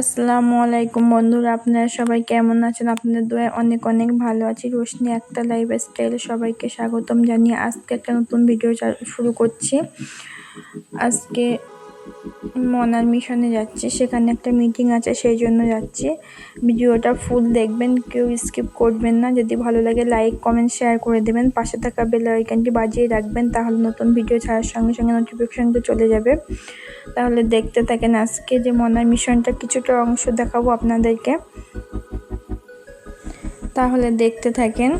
আসসালামু আলাইকুম বন্ধুরা, আপনারা সবাই কেমন আছেন? আপনাদের দোয়া অনেক অনেক ভালো আছি। রোশনি একটা লাইফ স্টাইল সবাইকে স্বাগতম জানিয়ে আজকে একটা নতুন ভিডিও শুরু করছি। আজকে মনার মিশনে যাচ্ছি। সেখানে একটা মিটিং আছে, সেই জন্য যাচ্ছি। ভিডিওটা ফুল দেখবেন, কেউ স্কিপ করবেন না। যদি ভালো লাগে লাইক কমেন্ট শেয়ার করে দেবেন। পাশে থাকা বেল আইকনটি বাজিয়ে রাখবেন, তাহলে নতুন ভিডিও ছাড়ার সঙ্গে সঙ্গে নোটিফিকেশনটা চলে যাবে। তাহলে দেখতে থাকেন আজকে যে মনার মিশনটা কিছুটা অংশ দেখাবো আপনাদেরকে। তাহলে দেখতে থাকেন।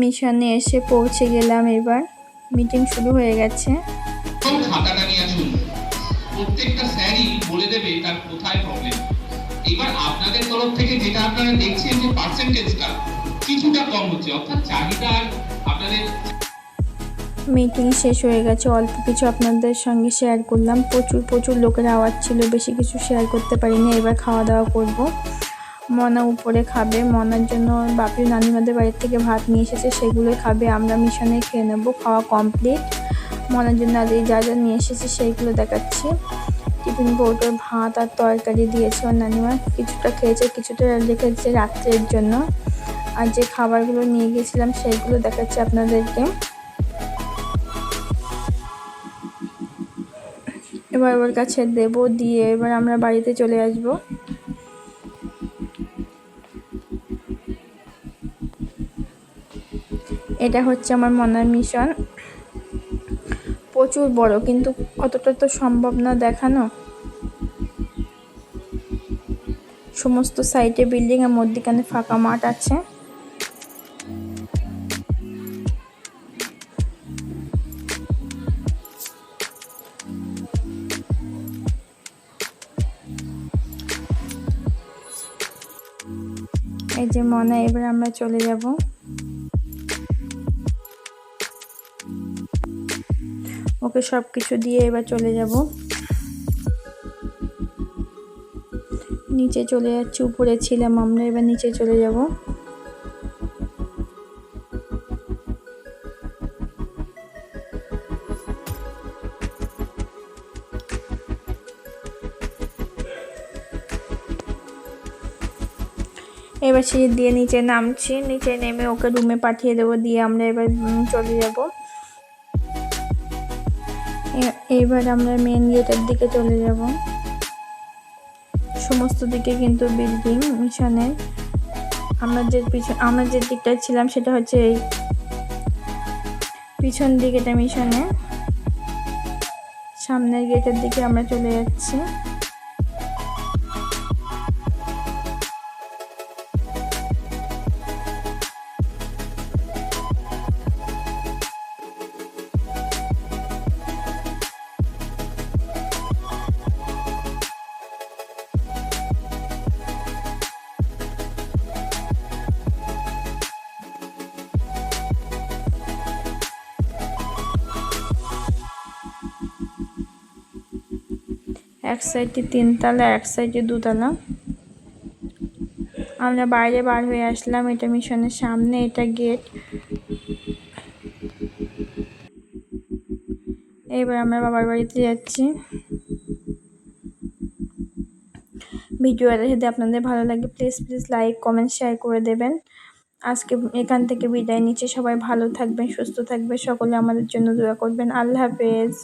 মিশনে এসে পৌঁছে গেলাম এবার। মিটিং শুরু হয়ে গেছে। খাতাটা নিয়ে আসুন। প্রত্যেকটা স্যারই বলে দেবে তার কোথায় প্রবলেম এবার আপনাদের তরফ থেকে যেটা আপনারা দেখছেন যে পার্সেন্টেজটা কিছুটা কম হচ্ছে অর্থাৎ চাহিদা আপনাদের মিটিং শেষ হয়ে গেছে। অল্প কিছু আপনাদের সঙ্গে শেয়ার করলাম। প্রচুর প্রচুর লোকের আওয়াজ ছিল। বেশি কিছু শেয়ার করতে পারিনি। এবার খাওয়া দাওয়া করব। মনা উপরে খাবে। মনার জন্য বাপি নানিমাদের বাড়ির থেকে ভাত নিয়ে এসেছে, সেগুলোই খাবে। আমরা মিশনে খেয়ে নেব, খাওয়া কমপ্লিট মনার জন্য আর এই যা যা নিয়ে এসেছে সেইগুলো দেখাচ্ছি। টিফিন কৌটো ভাত আর তরকারি দিয়েছে ওর নানিমা। কিছুটা খেয়েছে, কিছুটা রেখেছে রাত্রের জন্য। আর যে খাবারগুলো নিয়ে গেছিলাম সেইগুলো দেখাচ্ছি আপনাদেরকে। এবার ওর কাছে দেব, দিয়ে এবার আমরা বাড়িতে চলে আসব। এটা হচ্ছে আমার মনের মিশন। প্রচুর বড়, কিন্তু অতটা তো সম্ভব না দেখানো। সমস্ত সাইডে বিল্ডিং এর মধ্যখানে ফাঁকা মাঠ আছে। এই যে মনে, এবার আমরা চলে যাব। ওকে সব কিছু দিয়ে এবার চলে যাব। নিচে চলে যাচ্ছি, উপরে ছিলাম আমরা, এবার নিচে চলে যাব। এবার সিঁড়ি দিয়ে নিচে নামছি, নিচে নেমে ওকে রুমে পাঠিয়ে দেবো, দিয়ে আমরা এবার চলে যাব। এবার আমরা মেন গেটের দিকে চলে যাব। সমস্ত দিকে কিন্তু বিল্ডিং মিশনের আমরা যে পিছন, আমরা যে দিকটা ছিলাম সেটা হচ্ছে এই পিছন দিকেটা মিশনে। সামনের গেটের দিকে আমরা চলে যাচ্ছি। এক সাইডে তিনতলা এক সাইডে দুতলা আমরা বাইরে বার হয়ে আসলাম এটা মিশনের সামনে, এটা গেট। এবার আমরা বাবার বাড়িতে যাচ্ছি। ভিডিওটা যদি আপনাদের ভালো লাগে please please like comment share করে দেবেন। আজকে এখান থেকে বিদায় নিচ্ছে। সবাই ভালো থাকবেন, সুস্থ থাকবেন। সকলে আমাদের জন্য দোয়া করবেন। আল্লাহ হাফেজ।